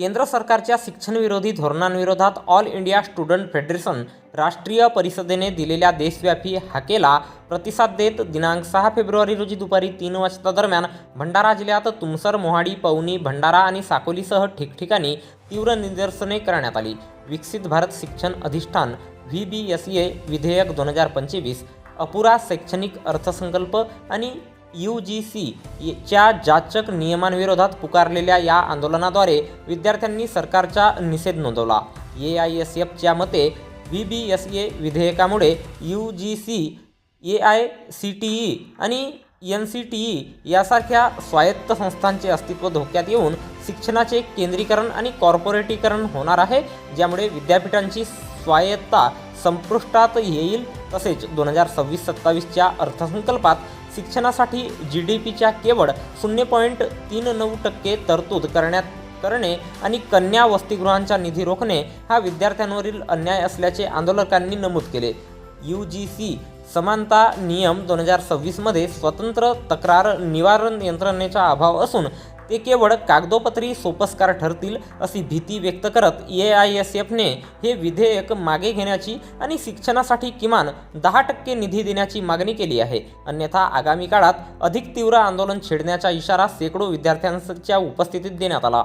केंद्र सरकारच्या शिक्षणविरोधी धोरणांविरोधात ऑल इंडिया स्टुडंट फेडरेशन राष्ट्रीय परिषदेने दिलेल्या देशव्यापी हाकेला प्रतिसाद देत दिनांक सहा फेब्रुवारी रोजी दुपारी तीन वाजता दरम्यान भंडारा जिल्ह्यात तुमसर मोहाडी पवनी भंडारा आणि साकोलीसह ठिकठिकाणी तीव्र निदर्शने करण्यात आली. विकसित भारत शिक्षण अधिष्ठान व्ही बी एस ए विधेयक दोन हजार पंचवीस अपुरा शैक्षणिक अर्थसंकल्प आणि यू जी सी च्या जाचक नियमांविरोधात पुकारलेल्या या आंदोलनाद्वारे विद्यार्थ्यांनी सरकारचा निषेध नोंदवला. ए आय एस एफच्या मते बी बी एस ए विधेयकामुळे U G C A I C T E आणि एन सी टी ई यासारख्या स्वायत्त संस्थांचे अस्तित्व धोक्यात येऊन शिक्षणाचे केंद्रीकरण आणि कॉर्पोरेटीकरण होणार आहे ज्यामुळे विद्यापीठांची स्वायत्ता संपुष्टात येईल तसेच दोन हजार सव्वीस सत्तावीसच्या अर्थसंकल्पात शिक्षणासाठी जी डी पीच्या केवळ शून्य पॉईंट तीन नऊ टक्के तरतूद करण्यात करणे आणि कन्या वसतिगृहांचा निधी रोखणे हा विद्यार्थ्यांवरील अन्याय असल्याचे आंदोलकांनी नमूद केले. यू जी सी समानता नियम दोन हजार सव्वीसमध्ये स्वतंत्र तक्रार निवारण यंत्रणेचा अभाव असून ते केवळ कागदोपत्री सोपस्कार ठरतील अशी भीती व्यक्त करत ए आय एस एफने हे विधेयक मागे घेण्याची आणि शिक्षणासाठी किमान दहा टक्के निधी देण्याची मागणी केली आहे. अन्यथा आगामी काळात अधिक तीव्र आंदोलन छेडण्याचा इशारा शेकडो विद्यार्थ्यांच्या उपस्थितीत देण्यात आला.